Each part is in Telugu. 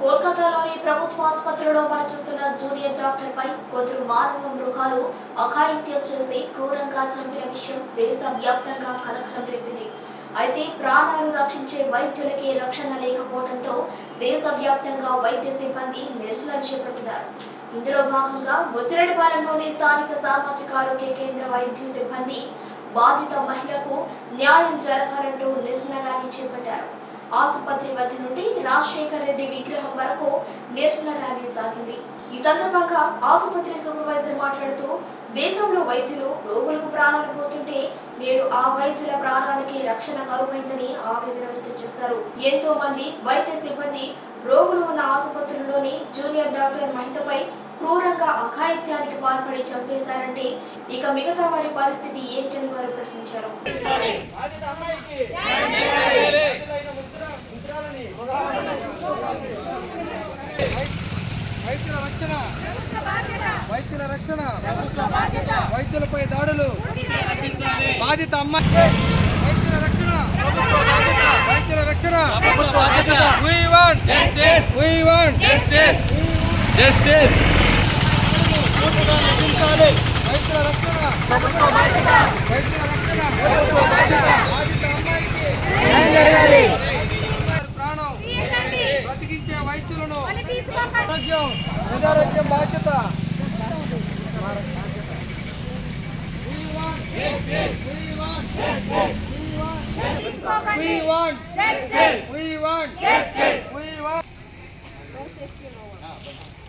కోల్కతాలోని ప్రభుత్వ ఆసుపత్రిలో పనిచేస్తున్న జూనియర్ డాక్టర్ పై కొందరు మానవ మృగాలు అఘాయిత్యం చేసి క్రూరంగా చంపిన విషయం దేశవ్యాప్తంగా కలకలం రేపింది. అయితే ప్రాణాలు రక్షించే వైద్యులకి రక్షణ లేకపోవడంతో దేశవ్యాప్తంగా వైద్య సిబ్బంది నిరసనలు చేపడుతున్నారు. ఇందులో భాగంగా ముచ్చిరెడ్డిపాలెంలోని స్థానిక సామాజిక ఆరోగ్య కేంద్ర వైద్య సిబ్బంది బాధిత మహిళకు న్యాయం జరగాలంటూ నిరసన ర్యాలీ చేపట్టారు. ఆసుపత్రి వద్ద నుండి రాజశేఖర్ రెడ్డి విగ్రహం వరకు నిరసన ర్యాలీ సాగింది. ఈ సందర్భంగా ఆసుపత్రి సూపర్వైజర్ మాట్లాడుతూ దేశంలో వైద్యులు రోగులకు ప్రాణాలు పోతుంటే నేడు ఆ వైద్యుల ప్రాణాలకి రక్షణ కరువైందని ఆవేదన వ్యక్తం చేశారు. ఎంతో మంది వైద్య సిబ్బంది రోగులు ఉన్న ఆసుపత్రుల్లోని జూనియర్ డాక్టర్ మహితపై క్రూరంగా అఘాయిత్యానికి పాల్పడి చంపేశారంటే ఇక మిగతా వారి పరిస్థితి ఏంటని వారు ప్రశ్నించారు బాధిత అమ్మాయికి బాధితులైన ముద్ర ముద్రాలని వైద్యుల రక్షణ వైద్యుల రక్షణ వైద్యులపై దాడులు బాధిత అమ్మాయి వైద్యుల రక్షణ వైద్యుల రక్షణ We want justice. We want justice. Justice. వైద్యుల రక్షణ వైద్యుల రక్షణ బాధిత అమ్మాయికి ప్రాణం బ్రతికించే వైద్యులను ఆరోగ్యం ప్రజారోగ్యం బాధ్యత We want justice. We want justice. We want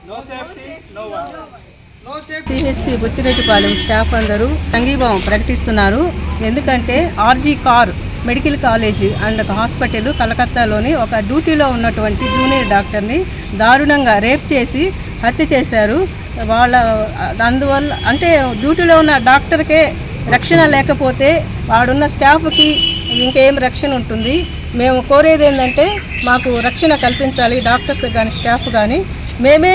no safety, no one. No safety. CHC Buchireddypalem staff అందరూ సంఘీభావం ప్రకటిస్తున్నారు ఎందుకంటే RG Kar medical college and hospital కలకత్తాలోని ఒక డ్యూటీలో ఉన్నటువంటి జూనియర్ డాక్టర్ని దారుణంగా రేప్ చేసి హత్య చేశారు. వాళ్ళ అందువల్ల అంటే డ్యూటీలో ఉన్న డాక్టర్కే రక్షణ లేకపోతే వాడున్న స్టాఫ్కి ఇంకేం రక్షణ ఉంటుంది. మేము కోరేది ఏంటంటే మాకు రక్షణ కల్పించాలి డాక్టర్స్ కానీ స్టాఫ్ కానీ మేమే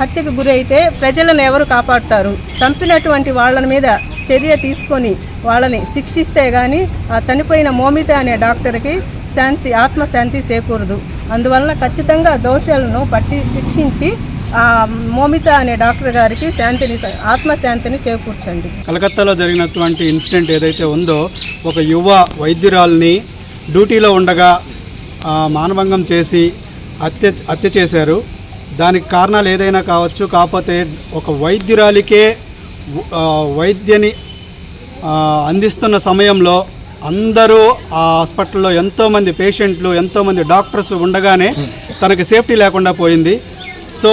హత్యకు గురైతే ప్రజలను ఎవరు కాపాడుతారు? చంపినటువంటి వాళ్ళ మీద చర్య తీసుకొని వాళ్ళని శిక్షిస్తే కానీ ఆ చనిపోయిన మోమిత అనే డాక్టర్కి శాంతి ఆత్మశాంతి చేకూరదు. అందువలన ఖచ్చితంగా దోషాలను పట్టి శిక్షించి ఆ మోమిత అనే డాక్టర్ గారికి శాంతిని ఆత్మశాంతిని చేకూర్చండి. కలకత్తాలో జరిగినటువంటి ఇన్సిడెంట్ ఏదైతే ఉందో ఒక యువ వైద్యురాల్ని డ్యూటీలో ఉండగా మానభంగం చేసి హత్య హత్య చేశారు. దానికి కారణాలు ఏదైనా కావచ్చు కాకపోతే ఒక వైద్యురాలికే వైద్యని అందిస్తున్న సమయంలో అందరూ ఆ హాస్పిటల్లో ఎంతోమంది పేషెంట్లు ఎంతోమంది డాక్టర్స్ ఉండగానే తనకి సేఫ్టీ లేకుండా పోయింది. సో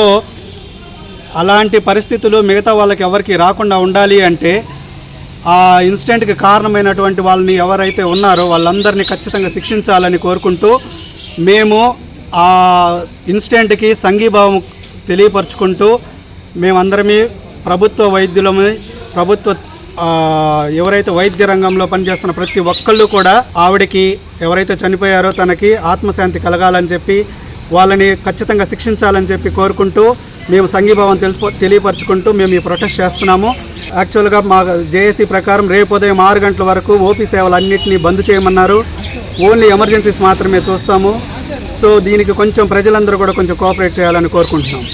అలాంటి పరిస్థితులు మిగతా వాళ్ళకి ఎవరికి రాకుండా ఉండాలి అంటే ఆ ఇన్సిడెంట్కి కారణమైనటువంటి వాళ్ళని ఎవరైతే ఉన్నారో వాళ్ళందరినీ ఖచ్చితంగా శిక్షించాలని కోరుకుంటూ మేము ఆ ఇన్సిడెంట్కి సంఘీభావం తెలియపరుచుకుంటూ మేమందరమీ ప్రభుత్వ వైద్యులమే ప్రభుత్వ ఎవరైతే వైద్య రంగంలో పనిచేస్తున్న ప్రతి ఒక్కళ్ళు కూడా ఆవిడకి ఎవరైతే చనిపోయారో తనకి ఆత్మశాంతి కలగాలని చెప్పి వాళ్ళని ఖచ్చితంగా శిక్షించాలని చెప్పి కోరుకుంటూ మేము సంఘీభావం తెలుసు తెలియపరచుకుంటూ మేము ఈ ప్రొటెస్ట్ చేస్తున్నాము. యాక్చువల్గా మా జేఏసీ ప్రకారం రేపు ఉదయం ఆరు గంటల వరకు ఓపీ సేవలు అన్నింటినీ బంద్ చేయమన్నారు. ఓన్లీ ఎమర్జెన్సీస్ మాత్రమే చూస్తాము. సో దీనికి కొంచెం ప్రజలందరూ కూడా కొంచెం కోఆపరేట్ చేయాలని కోరుకుంటున్నాం